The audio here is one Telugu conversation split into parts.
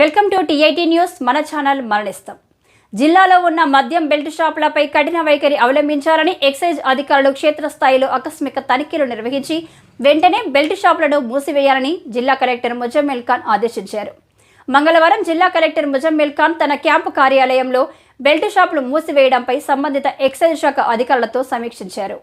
Welcome to TIT news. మన ఛానల్ మరణిస్తాం. జిల్లాలో ఉన్న మద్యం బెల్ట్ షాపులపై కఠిన వైఖరి అవలంబించాలని ఎక్సైజ్ అధికారులు క్షేత్రస్థాయిలో ఆకస్మిక తనిఖీలు నిర్వహించి వెంటనే బెల్ట్ షాపులను మూసివేయాలని జిల్లా కలెక్టర్ ముజమ్మిల్ ఖాన్ ఆదేశించారు. మంగళవారం జిల్లా కలెక్టర్ ముజమ్మిల్ ఖాన్ తన క్యాంపు కార్యాలయంలో బెల్ట్ షాపులు మూసివేయడంపై సంబంధిత ఎక్సైజ్ శాఖ అధికారులతో సమీక్షించారు.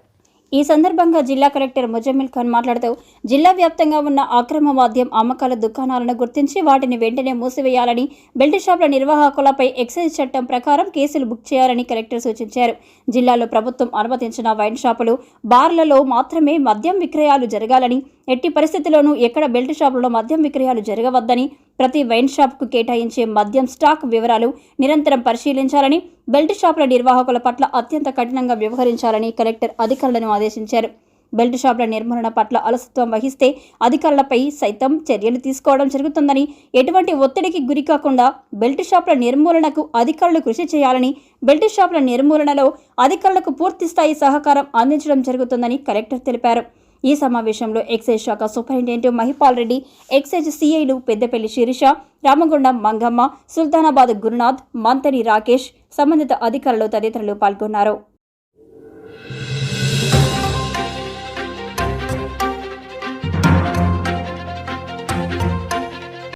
ఈ సందర్భంగా జిల్లా కలెక్టర్ ముజమ్మిల్ ఖాన్ మాట్లాడుతూ జిల్లా వ్యాప్తంగా ఉన్న అక్రమ వాద్యం అమ్మకాల దుకాణాలను గుర్తించి వాటిని వెంటనే మూసివేయాలని బెల్ట్ షాపుల నిర్వాహకులపై ఎక్సైజ్ చట్టం ప్రకారం కేసులు బుక్ చేయాలని కలెక్టర్ సూచించారు. జిల్లాలో ప్రభుత్వం అనుమతించిన వైన్ షాపులు బార్లలో మాత్రమే మద్యం విక్రయాలు జరగాలని ఎట్టి పరిస్థితుల్లోనూ ఎక్కడ బెల్ట్ షాపులలో మద్యం విక్రయాలు జరగవద్దని ప్రతి వైన్ షాప్కు కేటాయించే మద్యం స్టాక్ వివరాలు నిరంతరం పరిశీలించాలని బెల్ట్ షాపుల నిర్వాహకుల పట్ల అత్యంత కఠినంగా వ్యవహరించాలని కలెక్టర్ అధికారులను ఆదేశించారు. బెల్ట్ షాపుల నిర్మూలన పట్ల అలసత్వం వహిస్తే అధికారులపై సైతం చర్యలు తీసుకోవడం జరుగుతుందని ఎటువంటి ఒత్తిడికి గురి కాకుండా బెల్ట్ షాపుల నిర్మూలనకు అధికారులు కృషి చేయాలని బెల్ట్ షాపుల నిర్మూలనలో అధికారులకు పూర్తి స్థాయి సహకారం అందించడం జరుగుతుందని కలెక్టర్ తెలిపారు. ఈ సమావేశంలో ఎక్సైజ్ శాఖ సూపరింటెండెంట్ మహిపాల్ రెడ్డి ఎక్సైజ్ సిఐలు పెద్దపల్లి శిరీష రామగుండం మంగమ్మ సుల్తానాబాద్ గురునాథ్ మంతని రాకేష్ సంబంధిత అధికారులు తదితరులు పాల్గొన్నారు.